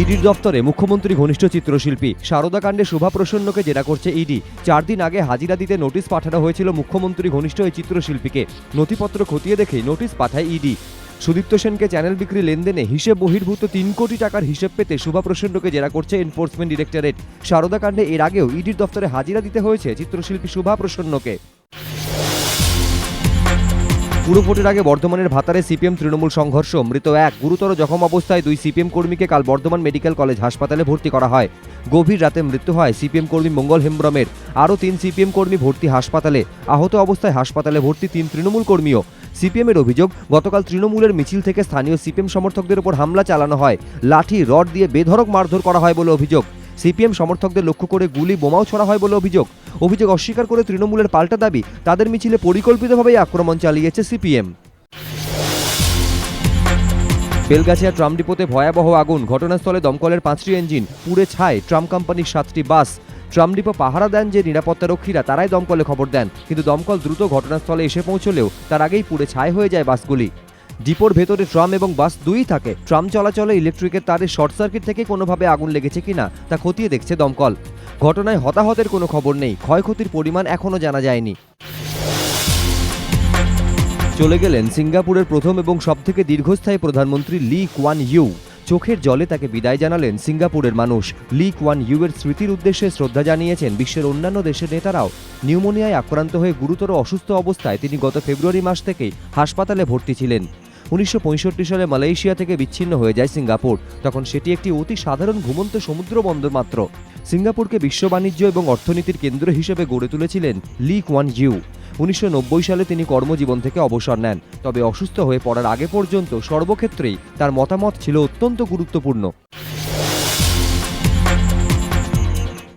ইডির দপ্তরে মুখ্যমন্ত্রী ঘনিষ্ঠ চিত্রশিল্পী। সারদাকাণ্ডে শোভা প্রসন্নকে জেরা করছে ইডি। চার দিন আগে হাজিরা দিতে নোটিশ পাঠানো হয়েছিল মুখ্যমন্ত্রী ঘনিষ্ঠ এই চিত্রশিল্পীকে। নথিপত্র খতিয়ে দেখে নোটিশ পাঠায় ইডি। সুদীপ্ত সেনকে চ্যানেল বিক্রি লেনদেনে হিসেব বহির্ভূত তিন কোটি টাকার হিসেব পেতে শোভা প্রসন্নকে জেরা করছে এনফোর্সমেন্ট ডিরেক্টরেট। সারদাকাণ্ডে এর আগেও ইডির দপ্তরে হাজিরা দিতে হয়েছে চিত্রশিল্পী শোভা প্রসন্নকে। পুরো ভোটের আগে বর্ধমানের ভাতারে সিপিএম তৃণমূল সংঘর্ষ। মৃত এক। গুরুতর জখম অবস্থায় দুই সিপিএম কর্মীকে কাল বর্ধমান মেডিকেল কলেজ হাসপাতালে ভর্তি করা হয়। গভীর রাতে মৃত্যু হয় সিপিএম কর্মী মঙ্গল হেমব্রমের। আরও তিন সিপিএম কর্মী ভর্তি হাসপাতালে। আহত অবস্থায় হাসপাতালে ভর্তি তিন তৃণমূল কর্মীও। সিপিএমের অভিযোগ, গতকাল তৃণমূলের মিছিল থেকে স্থানীয় সিপিএম সমর্থকদের উপর হামলা চালানো হয়। লাঠি, রড দিয়ে বেধড়ক মারধর করা হয় বলে অভিযোগ। সিপিএম সমর্থকদের লক্ষ্য করে গুলি, বোমাও ছড়া হয় বলে অভিযোগ। অভিযোগ অস্বীকার করে তৃণমূলের পাল্টা দাবি। তাদের মিছিলে পরিকল্পিতভাবেই আক্রমণ চালিয়েছে সিপিএম। বেলগাছিয়া ট্রাম ডিপোতে ভয়াবহ আগুন। ঘটনাস্থলে দমকলের পাঁচটি ইঞ্জিন পুড়ে ছায় ট্রাম কোম্পানির সাতটি বাস। ট্রাম ডিপো পাহারা দেন যে নিরাপত্তারক্ষীরা তারাই দমকলে খবর দেন। কিন্তু দমকল দ্রুত ঘটনাস্থলে এসে পৌঁছলেও তার আগেই পুড়ে ছাই হয়ে যায় বাসগুলি। ডিপোর ভেতরে ট্রাম এবং বাস দুই থাকে। ট্রাম চলাচলে ইলেকট্রিকের তারে শর্ট সার্কিট থেকে কোনোভাবে আগুন লেগেছে কিনা তা খতিয়ে দেখছে দমকল। ঘটনায় হতাহতের কোনো খবর নেই। ক্ষয়ক্ষতির পরিমাণ এখনও জানা যায়নি। চলে গেলেন সিঙ্গাপুরের প্রথম এবং সবথেকে দীর্ঘস্থায়ী প্রধানমন্ত্রী লি কোয়ান ইউ। চোখের জলে তাকে বিদায় জানালেন সিঙ্গাপুরের মানুষ। লি কোয়ান ইউ এর স্মৃতির উদ্দেশ্যে শ্রদ্ধা জানিয়েছেন বিশ্বের অন্যান্য দেশের নেতারাও। নিউমোনিয়ায় আক্রান্ত হয়ে গুরুতর অসুস্থ অবস্থায় তিনি গত ফেব্রুয়ারি মাস থেকেই হাসপাতালে ভর্তি ছিলেন। উনিশশো পঁয়ষট্টি সালে মালয়েশিয়া থেকে বিচ্ছিন্ন হয়ে যায় সিঙ্গাপুর। তখন সেটি একটি অতি সাধারণ ঘুমন্ত সমুদ্র বন্দর মাত্র। সিঙ্গাপুরকে বিশ্ব বাণিজ্য এবং অর্থনীতির কেন্দ্র হিসেবে গড়ে তুলেছিলেন লি কোয়ান জিউ। উনিশশো নব্বই সালে তিনি কর্মজীবন থেকে অবসর নেন। তবে অসুস্থ হয়ে পড়ার আগে পর্যন্ত সর্বক্ষেত্রেই তার মতামত ছিল অত্যন্ত গুরুত্বপূর্ণ।